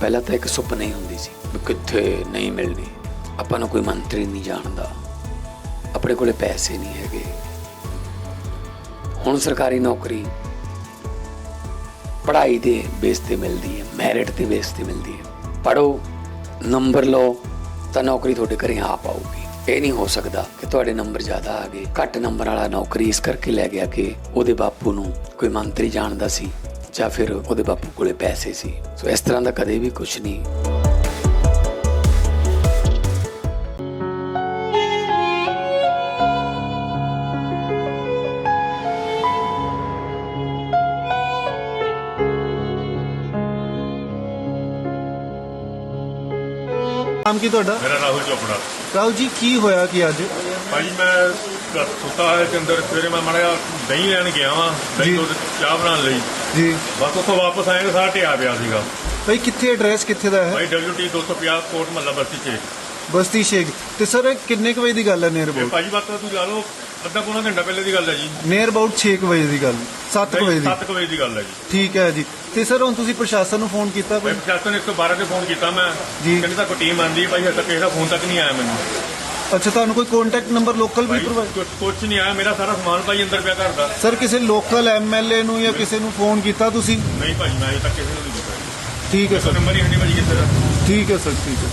ਪਹਿਲਾਂ ਤਾਂ ਇੱਕ ਸੁਪਨਾ ਹੀ ਹੁੰਦੀ ਸੀ ਵੀ ਕਿੱਥੇ ਨਹੀਂ ਮਿਲਣੀ। ਆਪਾਂ ਨੂੰ ਕੋਈ ਮੰਤਰੀ ਨਹੀਂ ਜਾਣਦਾ। ਆਪਣੇ ਕੋਲੇ ਪੈਸੇ ਨਹੀਂ ਹੈਗੇ। ਹੁਣ ਸਰਕਾਰੀ ਨੌਕਰੀ ਪੜ੍ਹਾਈ ਦੇ ਬੇਸ ਤੇ ਮਿਲਦੀ ਹੈ ਮੈਰਿਟ ਤੇ ਬੇਸ ਤੇ ਮਿਲਦੀ ਹੈ। ਪੜੋ ਨੰਬਰ ਲਓ, ਤਾਂ ਨੌਕਰੀ ਤੁਹਾਡੇ ਘਰੇ ਆ ਪਾਊਗੀ। ਇਹ ਨਹੀਂ ਹੋ ਸਕਦਾ ਕਿ ਤੁਹਾਡੇ ਨੰਬਰ ਜ਼ਿਆਦਾ ਆ ਗਏ। ਘੱਟ ਨੰਬਰ ਵਾਲਾ ਨੌਕਰੀ ਇਸ ਕਰਕੇ ਲੈ ਗਿਆ ਕਿ ਉਹਦੇ ਬਾਪੂ ਨੂੰ ਕੋਈ ਮੰਤਰੀ ਜਾਣਦਾ ਸੀ। ਜਾਂ ਫਿਰ ਉਹਦੇ ਬਾਪੂ ਕੋਲੇ ਪੈਸੇ ਸੀ। ਸੋ ਇਸ ਤਰ੍ਹਾਂ ਦਾ ਕਦੇ ਵੀ ਕੁਝ ਨਹੀਂ। ਨਾਮ ਕੀ ਤੁਹਾਡਾ? ਮੇਰਾ ਰਾਹੁਲ ਚੋਪੜਾ। ਰਾਹੁਲ ਜੀ ਕੀ ਹੋਇਆ ਕਿ ਅੱਜ? ਭਾਜੀ ਮੈਂ ਘਰ ਸੁੱਤਾ ਹੈ ਕੇ ਅੰਦਰ ਸਵੇਰੇ ਮੈਂ ਮਾੜਾ ਜਿਹਾ ਦਹੀਂ ਲੈਣ ਗਿਆ ਵਾਂ। ਦਹੀਂ ਦੁੱਧ ਚਾਹ ਬਣਾਉਣ ਲਈ। ਜੀ। ਬਸ ਉੱਥੋਂ ਵਾਪਸ ਆਏ ਤਾਂ ਸਾਰਾ ਢਿਆ ਪਿਆ ਸੀਗਾ। ਭਾਈ ਕਿੱਥੇ ਐਡਰੈਸ ਕਿੱਥੇ ਦਾ ਹੈ? ਭਾਈ WT 250 ਕੋਟ ਮੱਲਾ ਬਸਤੀ 'ਚ ਬਸਤੀ ਸ਼ੇਖ ਤੇ ਸਰ ਕਿੰਨੇ ਕੁ ਵਜੇ ਦੀ ਗੱਲ ਹੈ ਨੀਅਰ ਇਹ ਅਬਾਊਟ ਭਾਜੀ ਬਾਤ ਤੁਸੀਂ ਲਾ ਲਓ ਅੱਧਾ ਪੌਣਾ ਘੰਟਾ ਪਹਿਲੇ ਦੀ ਗੱਲ ਹੈ ਜੀ। ਨੀਅਰ ਅਬਾਊਟ 6 ਵਜੇ ਦੀ ਗੱਲ 7 ਵਜੇ ਦੀ। 7 ਵਜੇ ਦੀ ਗੱਲ ਹੈ ਜੀ। ਠੀਕ ਹੈ ਜੀ। ਤੇ ਸਰ ਹੁਣ ਤੁਸੀਂ ਪ੍ਰਸ਼ਾਸਨ ਨੂੰ ਫੋਨ ਕੀਤਾ ਭਾਈ ਪ੍ਰਸ਼ਾਸਨ ਨੇ 112 ਤੇ ਫੋਨ ਕੀਤਾ ਮੈਂ। ਜੀ। ਕਹਿੰਦੇ ਤਾਂ ਕੋਈ ਟੀਮ ਆਂਦੀ ਭਾਈ ਹਜੇ ਤੱਕ ਕਿਸੇ ਦਾ ਫੋਨ ਤੱਕ ਨਹੀਂ ਆਇਆ ਮੈਨੂੰ। ਅੱਛਾ ਤੁਹਾਨੂੰ ਕੋਈ ਕੰਟੈਕਟ ਨੰਬਰ ਲੋਕਲ ਵੀ ਭਾਈ ਪ੍ਰੋਵਾਈਡ ਕੁਛ ਨਹੀਂ ਆਇਆ ਮੇਰਾ ਸਾਰਾ ਸਮਾਨ ਭਾਈ ਅੰਦਰ ਪਿਆ ਘਰ ਦਾ। ਸਰ ਕਿਸੇ ਲੋਕਲ ਐਮਐਲਏ ਨੂੰ ਜਾਂ ਕਿਸੇ ਨੂੰ ਫੋਨ ਕੀਤਾ ਤੁਸੀਂ? ਨਹੀਂ ਭਾਜੀ ਮੈਂ ਅਜੇ ਤੱਕ ਕਿਸੇ ਨੂੰ ਨਹੀਂ ਕੀਤਾ। ਠੀਕ ਹੈ ਸਰ। ਨੰਬਰ ਹੀ ਭਾਜੀ ਕਿਸੇ ਦਾ। ਠੀਕ ਹੈ ਸਰ ਠੀਕ ਹੈ।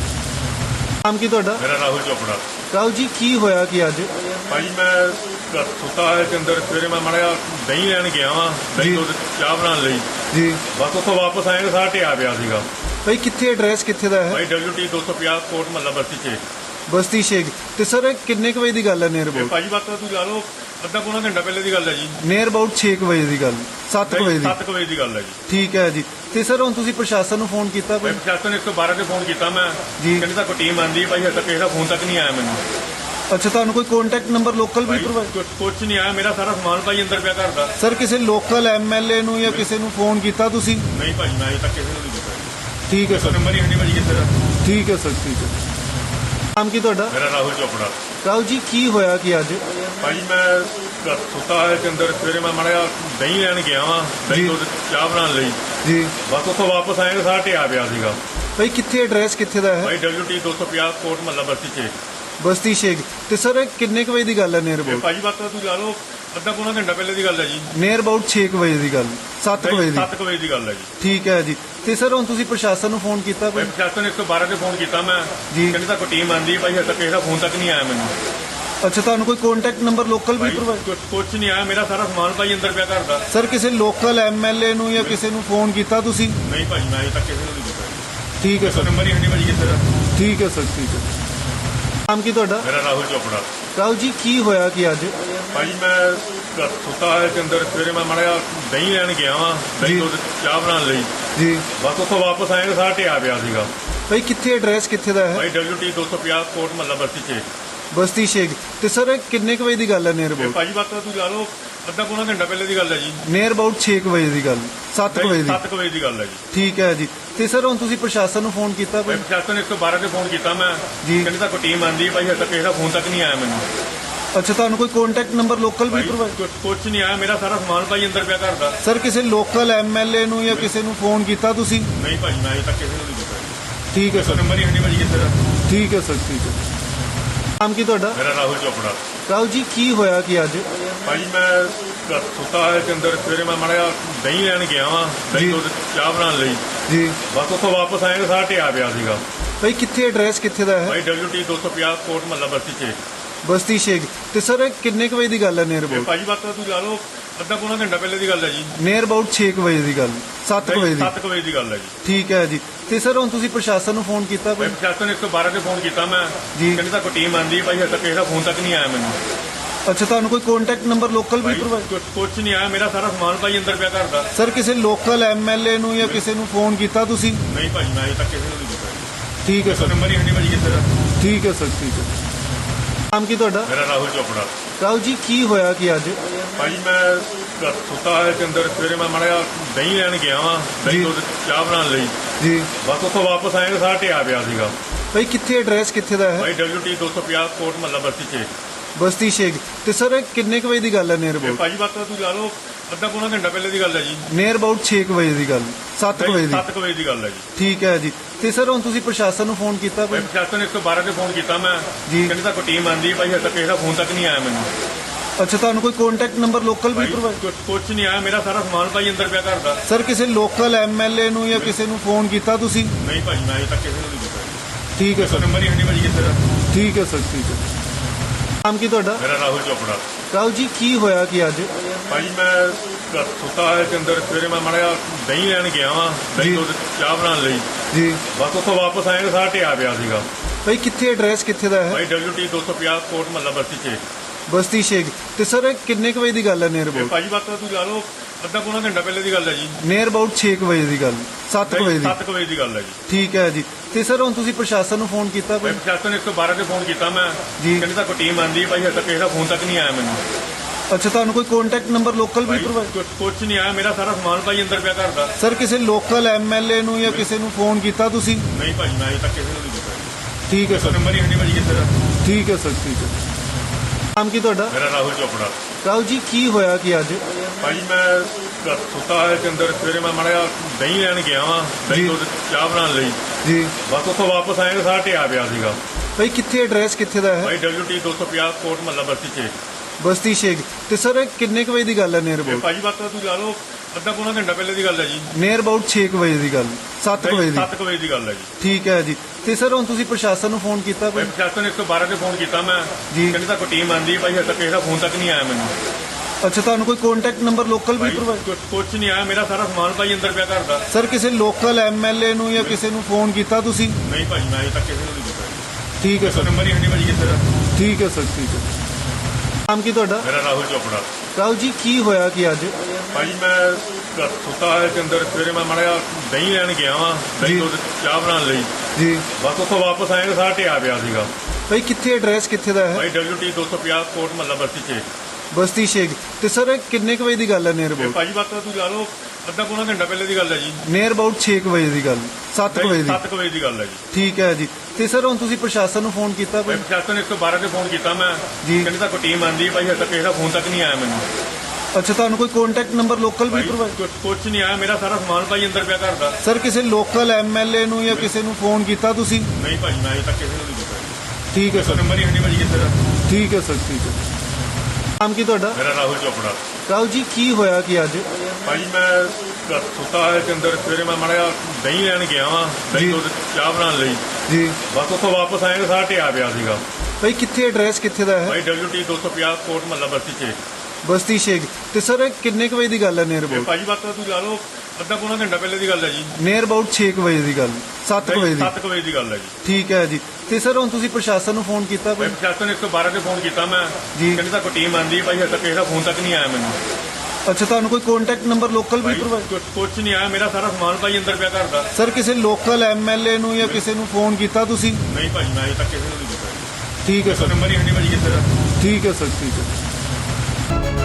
ਨਾਮ ਕੀ ਤੁਹਾਡਾ? ਮੇਰਾ ਰਾਹੁਲ ਚੋਪੜਾ। ਰਾਹੁਲ ਜੀ ਕੀ ਹੋਇਆ ਕਿ ਅੱਜ? ਭਾਜੀ ਮੈਂ ਘਰ ਸੁੱਤਾ ਹੈ ਕੇ ਅੰਦਰ ਸਵੇਰੇ ਮੈਂ ਮਾੜਾ ਜਿਹਾ ਦਹੀਂ ਲੈਣ ਗਿਆ ਵਾਂ ਦਹੀਂ। ਦੁੱਧ ਚਾਹ ਬਣਾਉਣ ਲਈ। ਜੀ। ਬਸ ਉੱਥੋਂ ਵਾਪਸ ਆਏ ਸਾਰਾ ਢਿਆ ਪਿਆ ਸੀਗਾ। ਭਾਈ ਕਿੱਥੇ ਐਡਰੈਸ ਕਿੱਥੇ ਦਾ ਹੈ? ਭਾਈ WT 250 ਕੋਟ ਮੱਲਾ ਬਸਤੀ 'ਚ। ਬਸਤੀ ਸ਼ੇਖ ਤੇ ਸਰ ਕਿੰਨੇ ਕੁ ਵਜੇ ਦੀ ਗੱਲ ਹੈ ਨੀਅਰ ਇਹ ਅਬਾਊਟ ਭਾਜੀ ਬਾਤ ਤੁਸੀਂ ਲਾ ਲਓ ਅੱਧਾ ਪੌਣਾ ਘੰਟਾ ਪਹਿਲੇ ਦੀ ਗੱਲ ਹੈ ਜੀ। ਨੀਅਰ ਅਬਾਊਟ 6 ਵਜੇ ਦੀ ਗੱਲ 7 ਵਜੇ ਦੀ। 7 ਵਜੇ ਦੀ ਗੱਲ ਹੈ ਜੀ। ਠੀਕ ਹੈ ਜੀ। ਤੇ ਸਰ ਹੁਣ ਤੁਸੀਂ ਪ੍ਰਸ਼ਾਸਨ ਨੂੰ ਫੋਨ ਕੀਤਾ ਭਾਈ ਕੋਈ ਪ੍ਰਸ਼ਾਸਨ ਨੇ 112 ਤੇ ਫੋਨ ਕੀਤਾ ਮੈਂ। ਜੀ। ਕਹਿੰਦੇ ਤਾਂ ਕੋਈ ਟੀਮ ਆਂਦੀ ਭਾਈ ਹਜੇ ਤੱਕ ਕਿਸੇ ਦਾ ਫੋਨ ਤੱਕ ਨਹੀਂ ਆਇਆ ਮੈਨੂੰ। ਅੱਛਾ ਤੁਹਾਨੂੰ ਕੋਈ ਕੰਟੈਕਟ ਨੰਬਰ ਲੋਕਲ ਵੀ ਭਾਈ ਪ੍ਰੋਵਾਈਡ ਕੁਛ ਕੁਛ ਨਹੀਂ ਆਇਆ ਮੇਰਾ ਸਾਰਾ ਸਮਾਨ ਭਾਈ ਅੰਦਰ ਪਿਆ ਘਰ ਦਾ। ਸਰ ਕਿਸੇ ਲੋਕਲ ਐਮਐਲਏ ਨੂੰ ਜਾਂ ਕਿਸੇ ਨੂੰ ਫੋਨ ਕੀਤਾ ਤੁਸੀਂ? ਨਹੀਂ ਭਾਜੀ ਮੈਂ ਅਜੇ ਤੱਕ ਕਿਸੇ ਨੂੰ ਨਹੀਂ ਕੀਤਾ। ਠੀਕ ਹੈ ਸਰ। ਨੰਬਰ ਹੀ ਨਹੀਂ ਭਾਜੀ ਕਿਸੇ ਦਾ ਠੀਕ ਹੈ ਸਰ ਠੀਕ ਹੈ। ਨਾਮ ਕੀ ਤੁਹਾਡਾ? ਮੇਰਾ ਰਾਹੁਲ ਚੋਪੜਾ। ਰਾਹੁਲ ਜੀ ਕੀ ਹੋਇਆ ਕਿ ਅੱਜ? ਭਾਜੀ ਮੈਂ ਘਰ ਸੁੱਤਾ ਹੈ ਕੇ ਅੰਦਰ ਸਵੇਰੇ ਮੈਂ ਮਾੜਾ ਜਿਹਾ ਦਹੀਂ ਲੈਣ ਗਿਆ ਵਾਂ ਦਹੀਂ। ਦੁੱਧ ਚਾਹ ਬਣਾਉਣ ਲਈ। ਜੀ। ਬਸ ਉੱਥੋਂ ਵਾਪਸ ਆਏ ਤਾਂ ਸਾਰਾ ਢਿਆ ਪਿਆ ਸੀਗਾ। ਭਾਈ ਕਿੱਥੇ ਐਡਰੈਸ ਕਿੱਥੇ ਦਾ ਹੈ? ਭਾਈ WT 250 ਕੋਟ ਮੱਲਾ ਬਸਤੀ 'ਚ ਬਸਤੀ ਸ਼ੇਖ ਤੇ ਸਰ ਕਿੰਨੇ ਕੁ ਵਜੇ ਦੀ ਗੱਲ ਹੈ ਨੀਅਰ ਅਬਾਊਟ ਭਾਜੀ ਬਾਤ ਤੁਸੀਂ ਲਾ ਲਓ ਅੱਧਾ ਪੌਣਾ ਘੰਟਾ ਪਹਿਲੇ ਦੀ ਗੱਲ ਹੈ ਜੀ। ਨੀਅਰ ਅਬਾਊਟ 6 ਵਜੇ ਦੀ ਗੱਲ। 7 ਵਜੇ ਦੀ। 7 ਵਜੇ ਦੀ ਗੱਲ ਹੈ ਜੀ। ਠੀਕ ਹੈ ਜੀ। ਤੇ ਸਰ ਹੁਣ ਤੁਸੀਂ ਪ੍ਰਸ਼ਾਸਨ ਨੂੰ ਫੋਨ ਕੀਤਾ ਭਾਈ ਕੋਈ ਪ੍ਰਸ਼ਾਸਨ ਨੇ 112 ਤੇ ਫੋਨ ਕੀਤਾ ਮੈਂ। ਜੀ। ਕਹਿੰਦੇ ਤਾਂ ਕੋਈ ਟੀਮ ਆਂਦੀ ਭਾਈ ਹਜੇ ਤੱਕ ਕਿਸੇ ਦਾ ਫੋਨ ਤੱਕ ਨਹੀਂ ਆਇਆ ਮੈਨੂੰ। ਅੱਛਾ ਤੁਹਾਨੂੰ ਕੋਈ ਕੰਟੈਕਟ ਨੰਬਰ ਲੋਕਲ ਵੀ ਭਾਈ ਪ੍ਰੋਵਾਈਡ ਕੁਛ ਨਹੀਂ ਆਇਆ। ਮੇਰਾ ਸਾਰਾ ਸਮਾਨ ਭਾਈ ਅੰਦਰ ਪਿਆ ਘਰ ਦਾ। ਸਰ ਕਿਸੇ ਲੋਕਲ ਐਮਐਲਏ ਨੂੰ ਜਾਂ ਕਿਸੇ ਨੂੰ ਫੋਨ ਕੀਤਾ ਤੁਸੀਂ? ਨਹੀਂ ਭਾਜੀ ਮੈਂ ਅਜੇ ਤੱਕ ਕਿਸੇ ਨੂੰ ਨਹੀਂ ਕੀਤਾ। ਠੀਕ ਹੈ ਸਰ। ਨੰਬਰ ਹੀ ਨਹੀਂ ਭਾਜੀ ਕਿਸੇ ਦਾ ਠੀਕ ਹੈ ਸਰ ਠੀਕ ਹੈ। ਨਾਮ ਕੀ ਤੁਹਾਡਾ? ਮੇਰਾ ਰਾਹੁਲ ਚੋਪੜਾ। ਰਾਹੁਲ ਜੀ ਕੀ ਹੋਇਆ ਕਿ ਅੱਜ? ਭਾਜੀ ਮੈਂ ਘਰ ਸੁੱਤਾ ਹੈ ਕੇ ਅੰਦਰ ਸਵੇਰੇ ਮੈਂ ਮਾੜਾ ਜਿਹਾ ਦਹੀਂ ਲੈਣ ਗਿਆ ਵਾਂ ਦਹੀਂ। ਦੁੱਧ ਚਾਹ ਬਣਾਉਣ ਲਈ। ਜੀ। ਬਸ ਉੱਥੋਂ ਵਾਪਸ ਆਏ ਤਾਂ ਸਾਰਾ ਢਿਆ ਪਿਆ ਸੀਗਾ। ਭਾਈ ਕਿੱਥੇ ਐਡਰੈਸ ਕਿੱਥੇ ਦਾ ਹੈ? ਭਾਈ WT 250 ਕੋਟ ਮੱਲਾ ਬਸਤੀ 'ਚ ਬਸਤੀ ਸ਼ੇਖ ਤੇ ਸਰ ਕਿੰਨੇ ਕੁ ਵਜੇ ਦੀ ਗੱਲ ਹੈ ਅਬਾਊਟ ਭਾਜੀ ਬਾਤ ਤੁਸੀਂ ਲਾ ਲਓ ਅੱਧਾ ਪੌਣਾ ਘੰਟਾ ਪਹਿਲੇ ਦੀ ਗੱਲ ਹੈ ਜੀ। ਨੀਅਰ ਅਬਾਊਟ 6 ਵਜੇ ਦੀ ਗੱਲ। 7 ਵਜੇ ਦੀ। 7 ਵਜੇ ਦੀ ਗੱਲ ਹੈ ਜੀ। ਠੀਕ ਹੈ ਜੀ। ਤੇ ਸਰ ਹੁਣ ਤੁਸੀਂ ਪ੍ਰਸ਼ਾਸਨ ਨੂੰ ਫੋਨ ਕੀਤਾ ਭਾਈ ਕੋਈ ਪ੍ਰਸ਼ਾਸਨ ਨੇ 112 ਤੇ ਫੋਨ ਕੀਤਾ ਮੈਂ। ਜੀ। ਕਹਿੰਦੇ ਤਾਂ ਕੋਈ ਟੀਮ ਆਂਦੀ ਭਾਈ ਹਜੇ ਤੱਕ ਕਿਸੇ ਦਾ ਫੋਨ ਤੱਕ ਨਹੀਂ ਆਇਆ ਮੈਨੂੰ। ਅੱਛਾ ਤੁਹਾਨੂੰ ਕੋਈ ਕੰਟੈਕਟ ਨੰਬਰ ਲੋਕਲ ਵੀ ਭਾਈ ਪ੍ਰੋਵਾਈਡ ਕੁਛ ਨਹੀਂ ਆਇਆ। ਮੇਰਾ ਸਾਰਾ ਸਮਾਨ ਭਾਈ ਅੰਦਰ ਪਿਆ ਘਰ ਦਾ। ਸਰ ਕਿਸੇ ਲੋਕਲ ਐਮਐਲਏ ਨੂੰ ਜਾਂ ਕਿਸੇ ਨੂੰ ਫੋਨ ਕੀਤਾ ਤੁਸੀਂ? ਨਹੀਂ ਭਾਜੀ ਮੈਂ ਅਜੇ ਤੱਕ ਕਿਸੇ ਨੂੰ ਨਹੀਂ ਕੀਤਾ ਠੀਕ ਹੈ ਸਰ। ਨੰਬਰ ਹੀ ਨਹੀਂ ਭਾਜੀ ਕਿਸੇ ਦਾ। ਠੀਕ ਹੈ ਸਰ ਠੀਕ ਹੈ। ਨਾਮ ਕੀ ਤੁਹਾਡਾ? ਮੇਰਾ ਰਾਹੁਲ ਚੋਪੜਾ। ਰਾਹੁਲ ਜੀ ਕੀ ਹੋਇਆ ਕਿ ਅੱਜ? ਭਾਜੀ ਮੈਂ ਘਰ ਸੁੱਤਾ ਹੈ ਕੇ ਅੰਦਰ ਸਵੇਰੇ ਮੈਂ ਮਾੜਾ ਜਿਹਾ ਦਹੀਂ ਲੈਣ ਗਿਆ ਵਾਂ ਦਹੀਂ। ਦੁੱਧ ਚਾਹ ਬਣਾਉਣ ਲਈ। ਜੀ। ਬਸ ਉੱਥੋਂ ਵਾਪਸ ਆਏ ਤਾਂ ਸਾਰਾ ਢਿਆ ਪਿਆ ਸੀਗਾ। ਭਾਈ ਕਿੱਥੇ ਐਡਰੈਸ ਕਿੱਥੇ ਦਾ ਹੈ? ਭਾਈ WT 250 ਕੋਟ ਮੱਲਾ ਬਸਤੀ 'ਚ ਬਸਤੀ ਸ਼ੇਖ ਤੇ ਸਰ ਕਿੰਨੇ ਕੁ ਵਜੇ ਦੀ ਗੱਲ ਹੈ ਇਹ ਅਬਾਊਟ ਭਾਜੀ ਬਾਤ ਤੁਸੀਂ ਲਾ ਲਓ ਅੱਧਾ ਪੌਣਾ ਘੰਟਾ ਪਹਿਲੇ ਦੀ ਗੱਲ ਹੈ ਜੀ। ਨੀਅਰ ਅਬਾਊਟ 6 ਵਜੇ ਦੀ ਗੱਲ। 7 ਵਜੇ ਦੀ। 7 ਵਜੇ ਦੀ ਗੱਲ ਹੈ ਜੀ। ਠੀਕ ਹੈ ਜੀ। ਤੇ ਸਰ ਹੁਣ ਤੁਸੀਂ ਪ੍ਰਸ਼ਾਸਨ ਨੂੰ ਫੋਨ ਕੀਤਾ ਕੋਈ? ਪ੍ਰਸ਼ਾਸਨ 112 ਤੇ ਫੋਨ ਕੀਤਾ ਮੈਂ। ਜੀ। ਕਹਿੰਦੇ ਤਾਂ ਕੋਈ ਟੀਮ ਆਂਦੀ ਭਾਈ ਹਜੇ ਤੱਕ ਇਹਦਾ ਫੋਨ ਤੱਕ ਨਹੀਂ ਆਇਆ ਮੈਨੂੰ। ਅੱਛਾ ਤੁਹਾਨੂੰ ਕੋਈ ਕੰਟੈਕਟ ਨੰਬਰ ਲੋਕਲ ਵੀ ਭਾਈ ਪ੍ਰੋਵਾਈਡ ਕੁਛ ਨਹੀਂ ਆਇਆ। ਮੇਰਾ ਸਾਰਾ ਸਮਾਨ ਭਾਈ ਅੰਦਰ ਪਿਆ ਘਰ ਦਾ। ਸਰ ਕਿਸੇ ਲੋਕਲ ਐਮਐਲਏ ਨੂੰ ਜਾਂ ਕਿਸੇ ਨੂੰ ਫੋਨ ਕੀਤਾ ਤੁਸੀਂ? ਨਹੀਂ ਭਾਜੀ ਮੈਂ ਅਜੇ ਤੱਕ ਕਿਸੇ ਨੂੰ ਨਹੀਂ ਕੀਤਾ ਠੀਕ ਹੈ ਸਰ। ਨੰਬਰ ਹੀ ਨਹੀਂ ਭਾਜੀ ਕਿਸੇ ਦਾ। ਠੀਕ ਹੈ ਸਰ ਠੀਕ ਹੈ। ਨਾਮ ਕੀ ਤੁਹਾਡਾ? ਮੇਰਾ ਰਾਹੁਲ ਚੋਪੜਾ। ਰਾਹੁਲ ਜੀ ਕੀ ਹੋਇਆ ਕਿ ਅੱਜ? ਭਾਜੀ ਮੈਂ ਘਰ ਸੁੱਤਾ ਹੋਇਆ ਤੇ ਅੰਦਰ ਸਵੇਰੇ ਮੈਂ ਮੜਿਆ ਦਹੀਂ ਲੈਣ ਗਿਆ ਵਾਂ। ਦਹੀਂ ਦੁੱਧ ਚਾਹ ਬਣਾਉਣ ਲਈ। ਜੀ। ਬਸ ਉੱਥੋਂ ਵਾਪਸ ਆਏ ਤਾਂ ਸਾਰਾ ਢਿਆ ਪਿਆ ਸੀਗਾ। ਭਾਈ ਕਿੱਥੇ ਐਡਰੈਸ ਕਿੱਥੇ ਦਾ ਹੈ? ਭਾਈ WT 250 ਕੋਟ ਮੱਲਾ ਬਸਤੀ 'ਚ ਬਸਤੀ ਸ਼ੇਖ ਤੇ ਸਰ ਕਿੰਨੇ ਕੁ ਵਜੇ ਦੀ ਗੱਲ ਹੈ ਨੀਅਰ ਇਹ ਭਾਜੀ ਬਾਤ ਤੁਸੀਂ ਲਾ ਲਓ ਅੱਧਾ ਪੌਣਾ ਘੰਟਾ ਪਹਿਲੇ ਦੀ ਗੱਲ ਹੈ ਜੀ। ਨੀਅਰ ਅਬਾਊਟ 6 ਵਜੇ ਦੀ ਗੱਲ। 7 ਵਜੇ ਦੀ। 7 ਵਜੇ ਦੀ ਗੱਲ ਹੈ ਜੀ। ਠੀਕ ਹੈ ਜੀ। ਤੇ ਸਰ ਹੁਣ ਤੁਸੀਂ ਪ੍ਰਸ਼ਾਸਨ ਨੂੰ ਫੋਨ ਕੀਤਾ ਕੋਈ? ਪ੍ਰਸ਼ਾਸਨ 112 ਤੇ ਫੋਨ ਕੀਤਾ ਮੈਂ। ਜੀ। ਕਹਿੰਦੇ ਤਾਂ ਕੋਈ ਟੀਮ ਆਂਦੀ ਭਾਈ ਹਜੇ ਤੱਕ ਇਹਦਾ ਫੋਨ ਤੱਕ ਨਹੀਂ ਆਇਆ ਮੈਨੂੰ। ਅੱਛਾ ਤੁਹਾਨੂੰ ਕੋਈ ਕੰਟੈਕਟ ਨੰਬਰ ਲੋਕਲ ਵੀ ਭਾਈ ਪ੍ਰੋਵਾਈਡ ਕੁਛ ਨਹੀਂ ਆਇਆ। ਮੇਰਾ ਸਾਰਾ ਸਮਾਨ ਭਾਈ ਅੰਦਰ ਪਿਆ ਘਰ ਦਾ। ਸਰ ਕਿਸੇ ਲੋਕਲ ਐਮਐਲਏ ਨੂੰ ਜਾਂ ਕਿਸੇ ਨੂੰ ਫੋਨ ਕੀਤਾ ਤੁਸੀਂ? ਨਹੀਂ ਭਾਜੀ ਮੈਂ ਅਜੇ ਤੱਕ ਕਿਸੇ ਨੂੰ ਨਹੀਂ ਕੀਤਾ। ਠੀਕ ਹੈ ਸਰ। ਨੰਬਰ ਹੀ ਨਹੀਂ ਭਾਜੀ ਕਿਸੇ ਦਾ। ਠੀਕ ਹੈ ਸਰ ਠੀਕ ਹੈ। ਨਾਮ ਕੀ ਤੁਹਾਡਾ? ਮੇਰਾ ਰਾਹੁਲ ਚੋਪੜਾ। ਰਾਹੁਲ ਜੀ ਕੀ ਹੋਇਆ ਕਿ ਅੱਜ? ਭਾਜੀ ਮੈਂ ਘਰ ਸੁੱਤਾ ਹੋਇਆ ਤੇ ਅੰਦਰ ਸਵੇਰੇ ਮੈਂ ਮੜਿਆ ਦਹੀਂ ਲੈਣ ਗਿਆ ਵਾਂ ਦਹੀਂ। ਦੁੱਧ ਚਾਹ ਬਣਾਉਣ ਲਈ। ਜੀ। ਬਸ ਉੱਥੋਂ ਵਾਪਸ ਆਏ ਤਾਂ ਸਾਰਾ ਢਿਆ ਪਿਆ ਸੀਗਾ। ਭਾਈ ਕਿੱਥੇ ਐਡਰੈਸ ਕਿੱਥੇ ਦਾ ਹੈ? ਭਾਈ WT 250 ਕੋਟ ਮੱਲਾ ਬਸਤੀ 'ਚ ਬਸਤੀ ਸ਼ੇਖ ਤੇ ਸਰ ਕਿੰਨੇ ਕੁ ਵਜੇ ਦੀ ਗੱਲ ਹੈ ਨੀਅਰ ਇਹ ਅਬਾਊਟ ਭਾਜੀ ਬਾਤ ਤੁਸੀਂ ਲਾ ਲਓ ਅੱਧਾ ਪੌਣਾ ਘੰਟਾ ਪਹਿਲੇ ਦੀ ਗੱਲ ਹੈ ਜੀ। ਨੀਅਰ ਅਬਾਊਟ 6 ਵਜੇ ਦੀ ਗੱਲ। 7 ਵਜੇ ਦੀ। 7 ਵਜੇ ਦੀ ਗੱਲ ਹੈ ਜੀ। ਠੀਕ ਹੈ ਜੀ। ਤੇ ਸਰ ਹੁਣ ਤੁਸੀਂ ਪ੍ਰਸ਼ਾਸਨ ਨੂੰ ਫੋਨ ਕੀਤਾ ਕੋਈ? ਪ੍ਰਸ਼ਾਸਨ 112 ਤੇ ਫੋਨ ਕੀਤਾ ਮੈਂ। ਜੀ। ਕਹਿੰਦੇ ਤਾਂ ਕੋਈ ਟੀਮ ਆਂਦੀ ਭਾਈ ਹਜੇ ਤੱਕ ਇਹਦਾ ਫੋਨ ਤੱਕ ਨਹੀਂ ਆਇਆ ਮੈਨੂੰ। ਅੱਛਾ ਤੁਹਾਨੂੰ ਕੋਈ ਕੰਟੈਕਟ ਨੰਬਰ ਲੋਕਲ ਵੀ ਭਾਈ ਪ੍ਰੋਵਾਈਡ ਕੁਛ ਨਹੀਂ ਆਇਆ। ਮੇਰਾ ਸਾਰਾ ਸਮਾਨ ਭਾਈ ਅੰਦਰ ਪਿਆ ਘਰ ਦਾ। ਸਰ ਕਿਸੇ ਲੋਕਲ ਐਮਐਲਏ ਨੂੰ ਜਾਂ ਕਿਸੇ ਨੂੰ ਫੋਨ ਕੀਤਾ ਤੁਸੀਂ? ਨਹੀਂ ਭਾਜੀ ਮੈਂ ਅਜੇ ਤੱਕ ਕਿਸੇ ਨੂੰ ਨਹੀਂ ਕੀਤਾ। ਠੀਕ ਹੈ ਸਰ। ਨੰਬਰ ਹੀ ਨਹੀਂ ਭਾਜੀ ਕਿਸੇ ਦਾ ਠੀਕ ਹੈ ਸਰ। ਠੀਕ ਹੈ। ਨਾਮ ਕੀ ਤੁਹਾਡਾ? ਮੇਰਾ ਰਾਹੁਲ ਚੋਪੜਾ। ਰਾਹੁਲ ਜੀ ਕੀ ਹੋਇਆ ਕਿ ਅੱਜ? ਭਾਜੀ ਮੈਂ ਘਰ ਸੁੱਤਾ ਹੋਇਆ ਤੇ ਅੰਦਰ ਸਵੇਰੇ ਮੈਂ ਮੜਿਆ ਦਹੀਂ ਲੈਣ ਗਿਆ ਵਾਂ ਦਹੀਂ। ਦੁੱਧ ਚਾਹ ਬਣਾਉਣ ਲਈ। ਜੀ। ਬਸ ਉੱਥੋਂ ਵਾਪਸ ਆਏ ਸਾਰਾ ਢਿਆ ਪਿਆ ਸੀਗਾ। ਭਾਈ ਕਿੱਥੇ ਐਡਰੈਸ ਕਿੱਥੇ ਦਾ ਹੈ? ਭਾਈ WT 250 ਕੋਟ ਮੱਲਾ ਬਸਤੀ 'ਚ ਬਸਤੀ ਸ਼ੇਖ ਤੇ ਸਰ ਕਿੰਨੇ ਕੁ ਵਜੇ ਦੀ ਗੱਲ ਹੈ ਨੀਅਰ ਅਬਾਊਟ ਭਾਜੀ ਬਾਤ ਤੁਸੀਂ ਲਾ ਲਓ ਅੱਧਾ ਪੌਣਾ ਘੰਟਾ ਪਹਿਲੇ ਦੀ ਗੱਲ ਹੈ ਜੀ। ਨੀਅਰ ਅਬਾਊਟ 6 ਵਜੇ ਦੀ ਗੱਲ। 7 ਵਜੇ ਦੀ। 7 ਵਜੇ ਦੀ ਗੱਲ ਹੈ ਜੀ। ਠੀਕ ਹੈ ਜੀ। ਤੇ ਸਰ ਹੁਣ ਤੁਸੀਂ ਪ੍ਰਸ਼ਾਸਨ ਨੂੰ ਫੋਨ ਕੀਤਾ ਕੋਈ? ਪ੍ਰਸ਼ਾਸਨ 112 ਤੇ ਫੋਨ ਕੀਤਾ ਮੈਂ। ਕਹਿੰਦੇ ਤਾਂ ਕੋਈ ਟੀਮ ਆਂਦੀ ਭਾਈ ਹਜੇ ਤੱਕ ਫੋਨ ਤੱਕ ਨਹੀਂ ਆਇਆ ਮੈਨੂੰ। ਅੱਛਾ ਤੁਹਾਨੂੰ ਕੋਈ ਕੰਟੈਕਟ ਨੰਬਰ ਲੋਕਲ ਵੀ ਭਾਈ ਪ੍ਰੋਵਾਈਡ ਕੁਛ ਨਹੀਂ ਆਇਆ। ਮੇਰਾ ਸਾਰਾ ਸਮਾਨ ਭਾਈ ਅੰਦਰ ਪਿਆ ਘਰ ਦਾ। ਸਰ ਕਿਸੇ ਲੋਕਲ ਐਮਐਲਏ ਨੂੰ ਜਾਂ ਕਿਸੇ ਨੂੰ ਫੋਨ ਕੀਤਾ ਤੁਸੀਂ? ਨਹੀਂ ਭਾਜੀ ਮੈਂ ਅਜੇ ਤੱਕ ਕਿਸੇ ਨੂੰ ਨਹੀਂ ਕੀਤਾ। ਠੀਕ ਹੈ ਸਰ। ਨੰਬਰ ਹੀ ਨਹੀਂ ਭਾਜੀ ਕਿਸੇ ਦਾ ਠੀਕ ਹੈ ਸਰ ਠੀਕ ਹੈ। ਨਾਮ ਕੀ ਤੁਹਾਡਾ? ਮੇਰਾ ਰਾਹੁਲ ਚੋਪੜਾ। ਰਾਹੁਲ ਜੀ ਕੀ ਹੋਇਆ ਕਿ ਅੱਜ? ਭਾਜੀ ਮੈਂ ਘਰ ਸੁੱਤਾ ਹੋਇਆ ਤੇ ਅੰਦਰ ਸਵੇਰੇ ਮੈਂ ਮੜਿਆ ਦਹੀਂ ਲੈਣ ਗਿਆ ਵਾਂ ਦਹੀਂ। ਦੁੱਧ ਚਾਹ ਬਣਾਉਣ ਲਈ। ਜੀ। ਬਸ ਉੱਥੋਂ ਵਾਪਸ ਆਏ ਤਾਂ ਸਾਰਾ ਢਿਆ ਪਿਆ ਸੀਗਾ। ਭਾਈ ਕਿੱਥੇ ਐਡਰੈਸ ਕਿੱਥੇ ਦਾ ਹੈ? ਭਾਈ WT 250 ਕੋਟ ਮੱਲਾ ਬਸਤੀ 'ਚ ਬਸਤੀ ਸ਼ੇਖ ਤੇ ਸਰ ਕਿੰਨੇ ਕੁ ਵਜੇ ਦੀ ਗੱਲ ਹੈ ਅਬਾਊਟ ਭਾਜੀ ਬਾਤ ਤੁਸੀਂ ਲਾ ਲਓ ਅੱਧਾ ਪੌਣਾ ਘੰਟਾ ਪਹਿਲੇ ਦੀ ਗੱਲ ਹੈ ਜੀ। ਨੀਅਰ ਅਬਾਊਟ 6 ਵਜੇ ਦੀ ਗੱਲ। 7 ਵਜੇ ਦੀ। 7 ਵਜੇ ਦੀ ਗੱਲ ਹੈ ਜੀ। ਠੀਕ ਹੈ ਜੀ। ਤੇ ਸਰ ਹੁਣ ਤੁਸੀਂ ਪ੍ਰਸ਼ਾਸਨ ਨੂੰ ਫੋਨ ਕੀਤਾ ਮੈਂ ਕੋਈ ਪ੍ਰਸ਼ਾਸਨ 112 ਤੇ ਫੋਨ ਕੀਤਾ ਮੈਂ। ਜੀ। ਕਹਿੰਦੇ ਤਾਂ ਕੋਈ ਟੀਮ ਆਂਦੀ ਭਾਈ ਹਜੇ ਤੱਕ ਇਹਦਾ ਫੋਨ ਤੱਕ ਨਹੀਂ ਆਇਆ ਮੈਨੂੰ। ਅੱਛਾ ਤੁਹਾਨੂੰ ਕੋਈ ਕੰਟੈਕਟ ਨੰਬਰ ਲੋਕਲ ਵੀ ਭਾਈ ਪ੍ਰੋਵਾਈਡ ਕੁਛ ਨਹੀਂ ਆਇਆ। ਮੇਰਾ ਸਾਰਾ ਸਮਾਨ ਭਾਈ ਅੰਦਰ ਪਿਆ ਘਰ ਦਾ। ਸਰ ਕਿਸੇ ਲੋਕਲ ਐਮਐਲਏ ਨੂੰ ਜਾਂ ਕਿਸੇ ਨੂੰ ਫੋਨ ਕੀਤਾ ਤੁਸੀਂ? ਨਹੀਂ ਭਾਜੀ ਮੈਂ ਅਜੇ ਤੱਕ ਕਿਸੇ ਨੂੰ ਨਹੀਂ ਕੀਤਾ ਠੀਕ ਹੈ ਸਰ। ਨੰਬਰ ਹੀ ਨਹੀਂ ਭਾਜੀ ਕਿਸੇ ਦਾ। ਠੀਕ ਹੈ ਸਰ ਠੀਕ ਹੈ। ਨਾਮ ਕੀ ਤੁਹਾਡਾ? ਮੇਰਾ ਰਾਹੁਲ ਚੋਪੜਾ। ਰਾਹੁਲ ਜੀ ਕੀ ਹੋਇਆ ਕਿ ਅੱਜ? ਭਾਜੀ ਮੈਂ ਘਰ ਸੁੱਤਾ ਹੋਇਆ ਤੇ ਅੰਦਰ ਸਵੇਰੇ ਮੈਂ ਮੜਿਆ ਦਹੀਂ ਲੈਣ ਗਿਆ ਵਾਂ ਦਹੀਂ। ਦੁੱਧ ਚਾਹ ਬਣਾਉਣ ਲਈ। ਜੀ। ਬਸ ਉੱਥੋਂ ਵਾਪਸ ਆਏ ਤਾਂ ਸਾਰਾ ਢਿਆ ਪਿਆ ਸੀਗਾ। ਭਾਈ ਕਿੱਥੇ ਐਡਰੈਸ ਕਿੱਥੇ ਦਾ ਹੈ? ਭਾਈ WT 250 ਕੋਟ ਮੱਲਾ ਬਸਤੀ 'ਚ ਬਸਤੀ ਸ਼ੇਖ ਤੇ ਸਰ ਕਿੰਨੇ ਕੁ ਵਜੇ ਦੀ ਗੱਲ ਹੈ ਇਹ ਅਬਾਊਟ ਭਾਜੀ ਬਾਤ ਤੁਸੀਂ ਲਾ ਲਓ ਅੱਧਾ ਪੌਣਾ ਘੰਟਾ ਪਹਿਲੇ ਦੀ ਗੱਲ ਹੈ ਜੀ। ਨੀਅਰ ਅਬਾਊਟ 6 ਵਜੇ ਦੀ ਗੱਲ। 7 ਵਜੇ ਦੀ। 7 ਵਜੇ ਦੀ ਗੱਲ ਹੈ ਜੀ। ਠੀਕ ਹੈ ਜੀ। ਤੇ ਸਰ ਹੁਣ ਤੁਸੀਂ ਪ੍ਰਸ਼ਾਸਨ ਨੂੰ ਫੋਨ ਕੀਤਾ ਕੋਈ? ਪ੍ਰਸ਼ਾਸਨ 112 ਤੇ ਫੋਨ ਕੀਤਾ ਮੈਂ। ਕਹਿੰਦੇ ਤਾਂ ਕੋਈ ਟੀਮ ਆਂਦੀ ਭਾਈ ਹਜੇ ਤੱਕ ਇਹਦਾ ਫੋਨ ਤੱਕ ਨਹੀਂ ਆਇਆ ਮੈਨੂੰ। ਅੱਛਾ ਤੁਹਾਨੂੰ ਕੋਈ ਕੰਟੈਕਟ ਨੰਬਰ ਲੋਕਲ ਵੀ ਭਾਈ ਪ੍ਰੋਵਾਈਡ ਕੁਛ ਨਹੀਂ ਆਇਆ। ਮੇਰਾ ਸਾਰਾ ਸਮਾਨ ਭਾਈ ਅੰਦਰ ਪਿਆ ਘਰ ਦਾ। ਸਰ ਕਿਸੇ ਲੋਕਲ ਐਮਐਲਏ ਨੂੰ ਜਾਂ ਕਿਸੇ ਨੂੰ ਫੋਨ ਕੀਤਾ ਤੁਸੀਂ? ਨਹੀਂ ਭਾਜੀ ਮੈਂ ਅਜੇ ਤੱਕ ਕਿਸੇ ਨੂੰ ਨਹੀਂ ਕੀਤਾ ਠੀਕ ਹੈ ਸਰ। ਨੰਬਰ ਹੀ ਨਹੀਂ ਭਾਜੀ ਕਿਸੇ ਦਾ। ਠੀਕ ਹੈ ਸਰ ਠੀਕ ਹੈ।